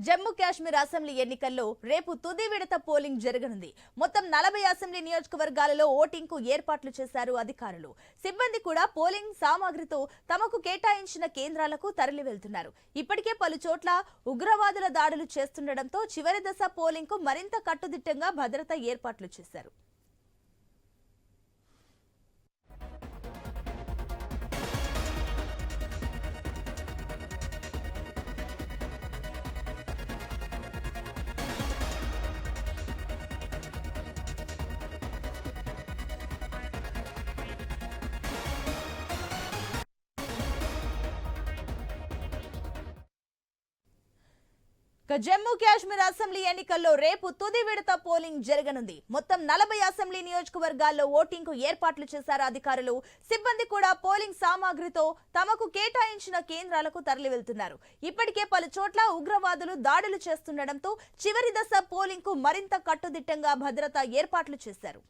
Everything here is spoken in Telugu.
జమ్మూ కాశ్మీర్ అసెంబ్లీ ఎన్నికల్లో రేపు తుది విడత పోలింగ్ జరగనుంది. మొత్తం నలభై అసెంబ్లీ నియోజకవర్గాలలో ఓటింగ్కు ఏర్పాట్లు చేశారు అధికారులు. సిబ్బంది కూడా పోలింగ్ సామాగ్రితో తమకు కేటాయించిన కేంద్రాలకు తరలి వెళ్తున్నారు ఇప్పటికే పలు చోట్ల ఉగ్రవాదుల దాడులు చేస్తుండటంతో చివరి దశ పోలింగ్కు మరింత కట్టుదిట్టంగా భద్రత ఏర్పాట్లు చేశారు. జమ్మూ కాశ్మీర్ అసెంబ్లీ ఎన్నికల్లో రేపు తుది విడత పోలింగ్ జరగనుంది. మొత్తం నలభై అసెంబ్లీ నియోజకవర్గాల్లో ఓటింగ్కు ఏర్పాట్లు చేశారు అధికారులు. సిబ్బంది కూడా పోలింగ్ సామాగ్రితో తమకు కేటాయించిన కేంద్రాలకు తరలి వెళ్తున్నారు ఇప్పటికే పలు చోట్ల ఉగ్రవాదులు దాడులు చేస్తుండటంతో చివరి దశ పోలింగ్కు మరింత కట్టుదిట్టంగా భద్రత ఏర్పాట్లు చేశారు.